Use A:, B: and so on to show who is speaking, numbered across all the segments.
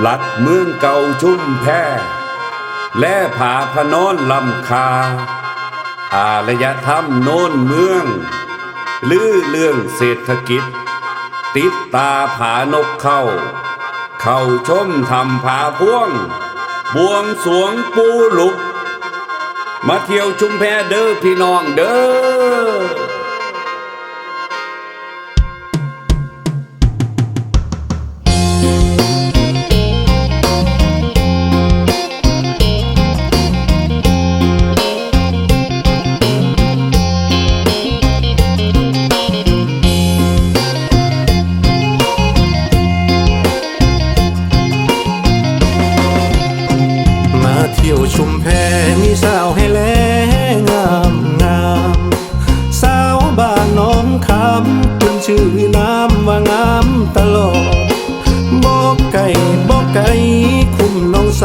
A: หลัดเมืองเก่าชุ่มแพและผาพนอนลำคา อารยธรรมโน้นเมือง ลือเรื่องเศรษฐกิจ ติดตาผานกเข้า เข้าชมทำผาพ่วง บวงสรวงปูหลุก มาเที่ยวชุมแพเด้อพี่น้องเด้อ
B: สาวให้แลงามงามสาวบ้านน้องคำคุณชื่อน้ำว่างามตลอดบอกไก่บอกไก่คุมน้องใส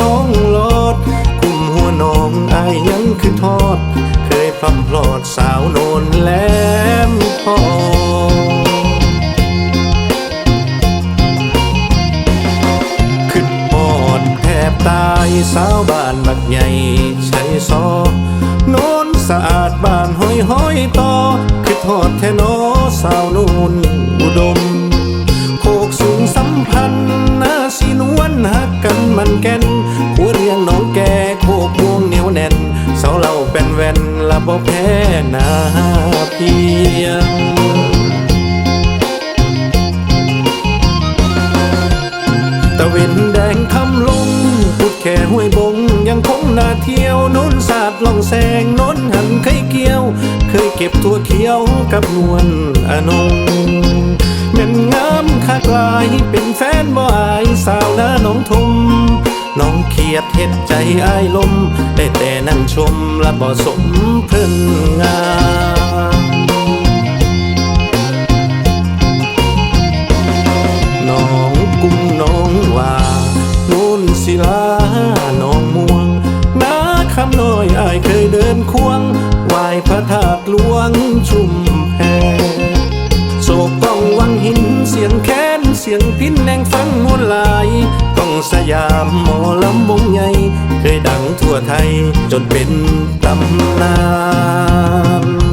B: น้องหลอด คุมหัวน้องอายยังคือทอด เคยพร่ำพลอดสาวโนนแล สาวบ้านบักใหญ่ใช้ซอโน้นสะอาดบ้านห้อยห้อยต่อคือทอดแทนอสาวนูนอุดม โคกสูงสัมพันธ์นาสีนวลหักกันมันแก่นหัวเรียงน้องแก่โคกวงเหนียวแน่นสาวเหล่าเป็นแว่นละบ่แพ้นาเพียงตะเวน ค่ห้วยบงยังคงน่าเที่ยวน้นสาดลองแสงน้นหันเคยเกี่ยว เคยเก็บตัวเขียวกับนวลอนงแม่นงามคากลายเป็นแฟนบ่อายสาวน้าน้องทมน้องเขียดเฮ็ดใจอายลม ได้แต่นั่งชมและบ่สมเพิ่นงาม ศิลาน้องม่วงนาคำน้อยอายเคยเดินควงไหวพระธาตุหลวงชุมแพโศกก้องวังหินเสียงแค้นเสียงพินแนงฟังมวลลายก้องสยามหมอลำวงใหญ่เคยดังทั่วไทยจนเป็นตำนาน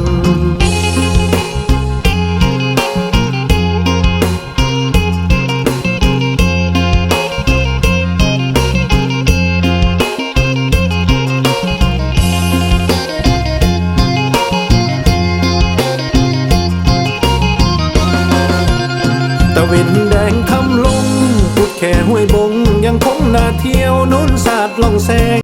B: วนแดงคำลงพุดแค่ห้วยบงยังคงน่าเที่ยวโน้นสาดลองแสง